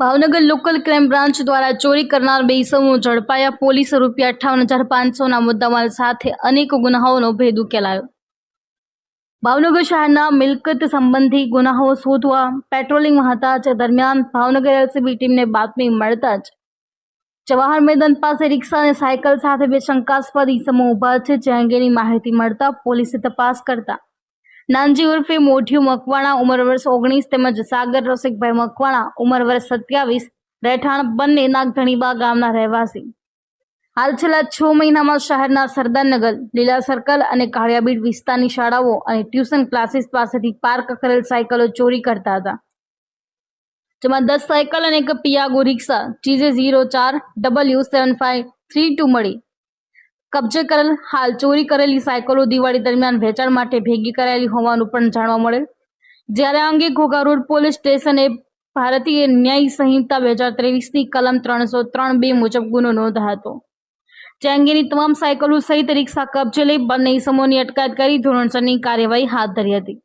Bhavnagar local crime branch દ્વારા ચોરી કરનાર બે ઇસમો ઝડપાયા. પોલીસ રૂપિયા અઠ્ઠાવન હજાર પાંચસોના મુદ્દામાલ સાથે અનેક ગુનાઓનો ભેદ ઉકેલાયો. ભાવનગર શહેરના મિલકત સંબંધી ગુનાઓ શોધવા પેટ્રોલિંગમાં હતા જે દરમિયાન ભાવનગર એલસીબી ટીમને બાતમી મળતા જ જવાહર મેદાન પાસે રિક્ષા અને સાયકલ સાથે બે શંકાસ્પદ ઇસમો ઊભા છે, જે અંગેની માહિતી મળતા પોલીસે તપાસ કરતા નાનજી ઉર્ફે મોઢિયું મકવાણા, ઉંમર વર્ષ ઓગણીસ, તેમજ સાગર રસિકભાઈ મકવાણા, ઉંમર વર્ષ સત્યાવીસ, રહેઠાણ બંને નાગધણીબા ગામના રહેવાસી. હાલ છેલ્લા છ મહિનામાં શહેરના સરદારનગર, લીલા સર્કલ અને કાળિયાબીડ વિસ્તારની શાળાઓ અને ટ્યુશન ક્લાસીસ પાસેથી પાર્ક કરેલ સાયકલો ચોરી કરતા હતા. જેમાં દસ સાયકલ અને એક પિયાગો રિક્ષા ચીજે ઝીરો ચાર W seven five three two મળી. કબજે કરેલ, હાલ ચોરી કરેલી સાયકલો દિવાળી દરમિયાન વેચાણ માટે ભેગી કરાયેલી હોવાનું પણ જાણવા મળેલ. જ્યારે અંગે ઘોઘા રોડ પોલીસ સ્ટેશને ભારતીય ન્યાય સંહિતા બે હજાર ત્રેવીસની કલમ ત્રણસો ત્રણ બે મુજબ ગુનો નોંધાયો હતો. જે અંગેની તમામ સાયકલો સહિત રિક્ષા કબજે લઈ બંને ઇસમોની અટકાયત કરી ધોરણસરની કાર્યવાહી હાથ ધરી હતી.